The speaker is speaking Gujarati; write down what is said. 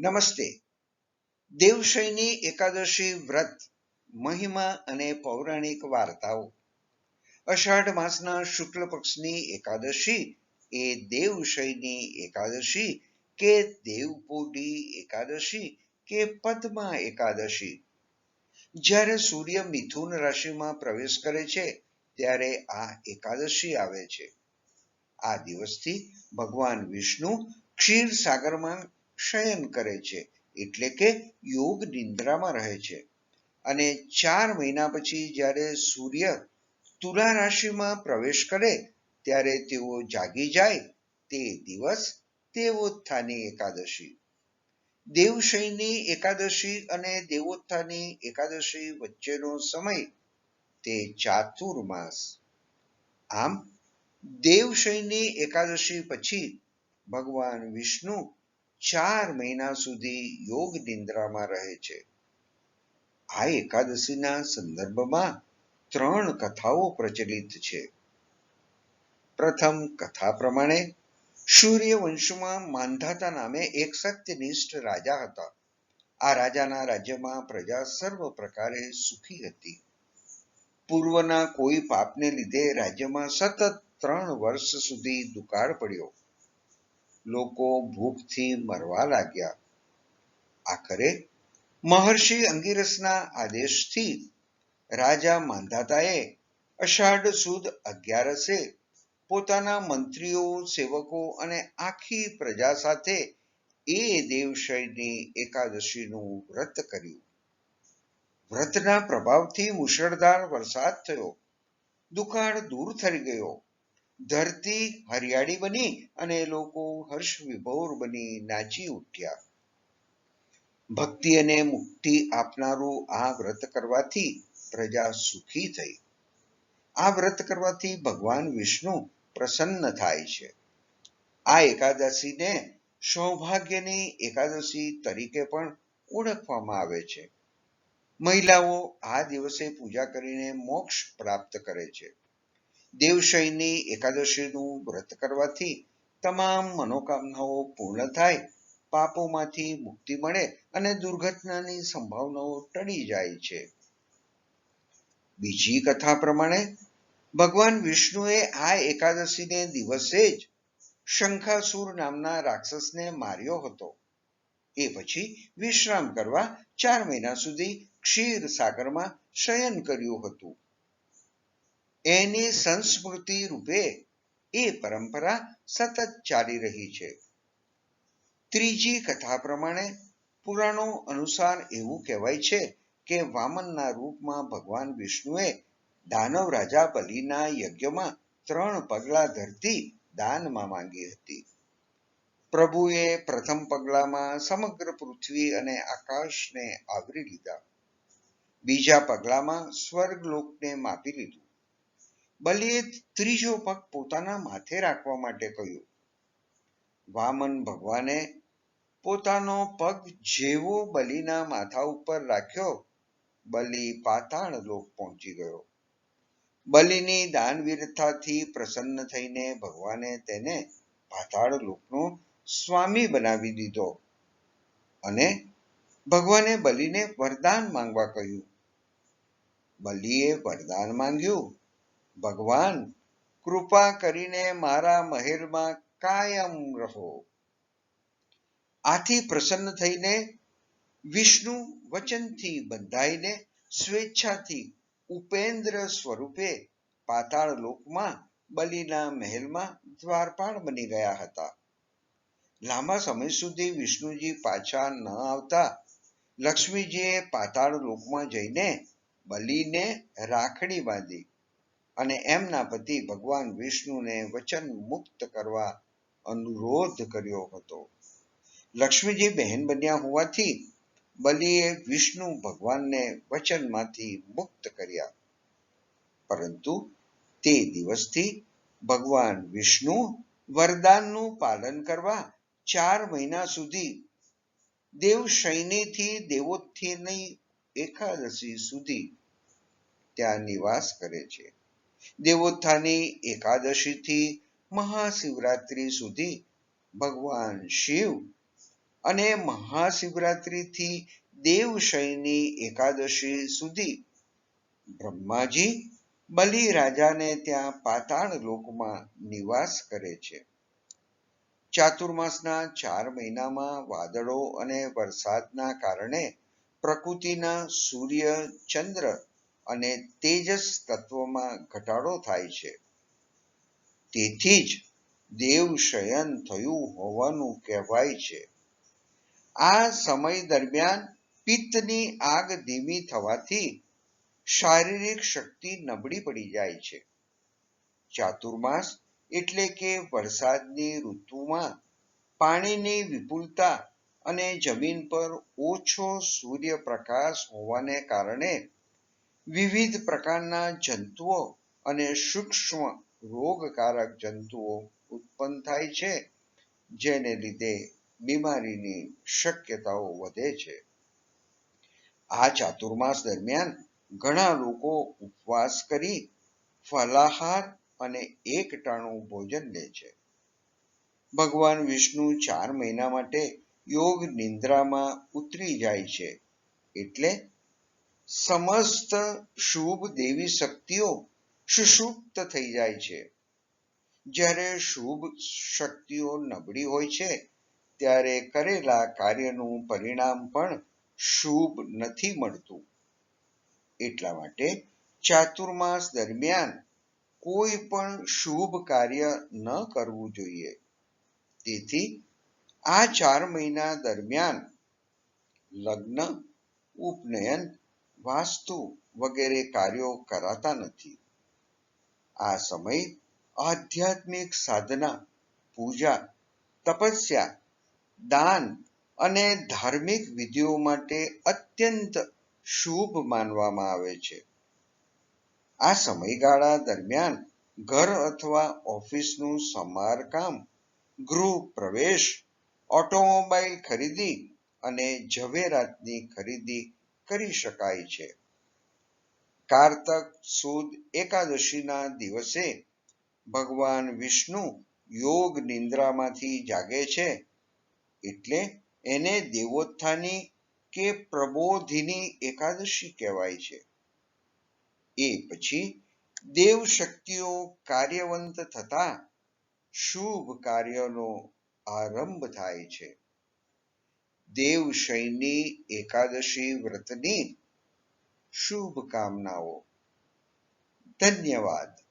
નમસ્તે. દેવશયની એકાદશી વ્રત, મહિમા અને પૌરાણિક વાર્તાઓ. અષાઢ માસના શુક્લ પક્ષની એકાદશી એ દેવશયની એકાદશી કે દેવપોટી એકાદશી કે પદ્મા એકાદશી. જ્યારે સૂર્ય મિથુન રાશિમાં પ્રવેશ કરે છે, ત્યારે આ એકાદશી આવે છે. આ દિવસથી ભગવાન વિષ્ણુ ક્ષીર સાગરમાં શયન કરે છે, એટલે કે યોગ નિંદ્રામાં રહે છે. અને ચાર મહિના પછી જ્યારે સૂર્ય તુલા રાશિમાં પ્રવેશ કરે, ત્યારે તેઓ જાગી જાય, તે દિવસ દેવોત્થાની એકાદશી. દેવશયની એકાદશી અને દેવોત્થાની એકાદશી વચ્ચેનો સમય તે ચાતુર્માસ આમ, દેવશયની એકાદશી પછી ભગવાન વિષ્ણુ ચાર મહિના સુધી યોગ નિંદ્રામાં રહે છે. આ એકાદશીના સંદર્ભમાં ત્રણ કથાઓ પ્રચલિત છે. પ્રથમ કથા પ્રમાણે સૂર્યવંશમાં માંધાતા નામે એક સત્યનિષ્ઠ રાજા હતા. આ રાજાના રાજ્યમાં પ્રજા સર્વ પ્રકારે સુખી હતી. પૂર્વના કોઈ પાપને લીધે રાજ્યમાં સતત ત્રણ વર્ષ સુધી દુકાળ પડ્યો. લોકો ભૂખથી મરવા લાગ્યા. આખરે મહર્ષિ અંગિરસના આદેશથી રાજા માંધાતાએ અષાઢ સુદ અગિયારસે પોતાના મંત્રીઓ, સેવકો અને આખી પ્રજા સાથે એ દેવશયની એકાદશીનું વ્રત કર્યું. વ્રતના પ્રભાવથી મુશળધાર વરસાદ થયો. દુકાળ દૂર થઈ ગયો. ધરતી હરિયાળી બની અને લોકો હર્ષ વિભોર બની નાચી ઉઠ્યા. ભક્તિ અને મુક્તિ આપનારું આ વ્રત કરવાથી પ્રજા સુખી થઈ. આ વ્રત કરવાથી ભગવાન વિષ્ણુ પ્રસન્ન થાય છે. આ એકાદશીને સૌભાગ્યની એકાદશી તરીકે પણ ઓળખવામાં આવે છે. મહિલાઓ આ દિવસે પૂજા કરીને મોક્ષ પ્રાપ્ત કરે છે. દેવશયની એકાદશીનું વ્રત કરવાથી તમામ મનોકામનાઓ પૂર્ણ થાય, પાપોમાંથી મુક્તિ મળે અને દુર્ઘટનાની સંભાવનાઓ ટળી જાય છે. બીજી કથા પ્રમાણે ભગવાન વિષ્ણુએ આ એકાદશીને દિવસે જ શંખાસુર નામના રાક્ષસને માર્યો હતો. એ પછી વિશ્રામ કરવા ચાર મહિના સુધી ક્ષીર સાગરમાં શયન કર્યું હતું. એની સંસ્મૃતિ રૂપે એ પરંપરા સતત ચાલી રહી છે. ત્રીજી કથા પ્રમાણે પુરાણો અનુસાર એવું કહેવાય છે કે વામનના રૂપમાં ભગવાન વિષ્ણુએ દાનવ રાજા બલિના યજ્ઞમાં ત્રણ પગલા ધરતી દાનમાં માંગી હતી. પ્રભુએ પ્રથમ પગલામાં સમગ્ર પૃથ્વી અને આકાશને આવરી લીધા. બીજા પગલામાં સ્વર્ગલોકને માપી લીધું. બલિએ ત્રીજો પગ પોતાના માથે રાખવા માટે કહ્યું. વામન ભગવાને પોતાનો પગ જેવો બલીના માથા ઉપર રાખ્યો, બલી પાતાળ લોક પહોંચી ગયો. બલિની દાનવીરતાથી પ્રસન્ન થઈને ભગવાને તેને પાતાળ લોકનો સ્વામી બનાવી દીધો અને ભગવાને બલિને વરદાન માંગવા કહ્યું. બલિએ વરદાન માંગ્યું. ભગવાન, કૃપા કરીને મારા મહેરમાં કાયમ રહો. આથી પ્રસન્ન થઈને વિષ્ણુ વચનથી બંધાઈને સ્વેચ્છાથી ઉપેન્દ્ર સ્વરૂપે પાતાળ લોકમાં બલિના મહેલમાં દ્વારપાળ બની ગયા હતા. લાંબા સમય સુધી વિષ્ણુજી પાછા ન આવતા લક્ષ્મીજીએ પાતાળ લોકમાં જઈને બલિને રાખડી બાંધી અને એમના પતિ ભગવાન વિષ્ણુને વચન મુક્ત કરવા અનુરોધ કર્યો હતો. લક્ષ્મીજી બહેન બન્યા હોવાથી બલિએ વિષ્ણુ ભગવાનને વચનમાંથી મુક્ત કર્યા. પરંતુ તે દિવસથી ભગવાન વિષ્ણુ વરદાનનું પાલન કરવા ચાર મહિના સુધી દેવ શૈનીથી દેવોત્થીની એકાદશી સુધી ત્યાં નિવાસ કરે છે. દેવોત્થાની એકાદશીથી મહાશિવરાત્રિ સુધી ભગવાન શિવ અને મહાશિવરાત્રિથી દેવશયની એકાદશી સુધી બ્રહ્માજી બલિ ત્યાં પાતાળ લોકમાં નિવાસ કરે છે. ચાતુર્માસના ચાર મહિનામાં વાદળો અને વરસાદના કારણે પ્રકૃતિના સૂર્ય ચંદ્ર અને તેજસ તત્વમાં ઘટાડો થાય છે. તેથી જ દેવ શયન થયું હોવાનું કહેવાય છે. આ સમય દરમિયાન પિત્તની આગ ધીમી થવાથી શારીરિક શક્તિ નબળી પડી જાય છે. ચાતુર્માસ એટલે કે વરસાદની ઋતુમાં પાણીની વિપુલતા અને જમીન પર ઓછો સૂર્યપ્રકાશ હોવાને કારણે વિવિધ પ્રકારના જંતુઓ અને સૂક્ષ્મ રોગકારક જંતુઓ ઉત્પન્ન થાય છે, જેને લીધે બીમારીની શક્યતાઓ વધે છે. આ ચાતુર્માસ દરમિયાન ઘણા લોકો ઉપવાસ કરી ફલાહાર અને એક ટાણું ભોજન લે છે. ભગવાન વિષ્ણુ ચાર મહિના માટે યોગ નિંદ્રામાં ઉતરી જાય છે, એટલે સમસ્ત શુભ દેવી શક્તિઓ સુષુપ્ત થઈ જાય છે. જ્યારે શુભ શક્તિઓ નબળી હોય છે, ત્યારે કરેલા કાર્યનું પરિણામ પણ શુભ નથી મળતું. એટલા માટે ચાતુર્માસ દરમિયાન કોઈ પણ શુભ કાર્ય ન કરવું જોઈએ. તેથી આ ચાર મહિના દરમિયાન લગ્ન, ઉપનયન વાસ્તુ વગેરે કાર્યો કરાતા નથી. આ સમય આધ્યાત્મિક સાધના, પૂજા, તપસ્યા, દાન અને ધાર્મિક વિધિઓ માટે અત્યંત શુભ માનવામાં આવે છે. આ સમયગાળા દરમિયાન ઘર અથવા ઓફિસનું સમારકામ, ગૃહ પ્રવેશ, ઓટોમોબાઈલ ખરીદી અને ઝવેરાતની ખરીદી કરી શકાય છે. કારતક સુદ એકાદશીના દિવસે ભગવાન વિષ્ણુ યોગ નિંદ્રામાંથી જાગે છે એટલે એને દેવોત્થાની કે પ્રબોધિની એકાદશી કહેવાય છે. એ પછી દેવ શક્તિઓ કાર્યવંત થતા શુભ કાર્યનો આરંભ થાય છે. દેવશયની એકાદશી વ્રતની શુભકામનાઓ. ધન્યવાદ.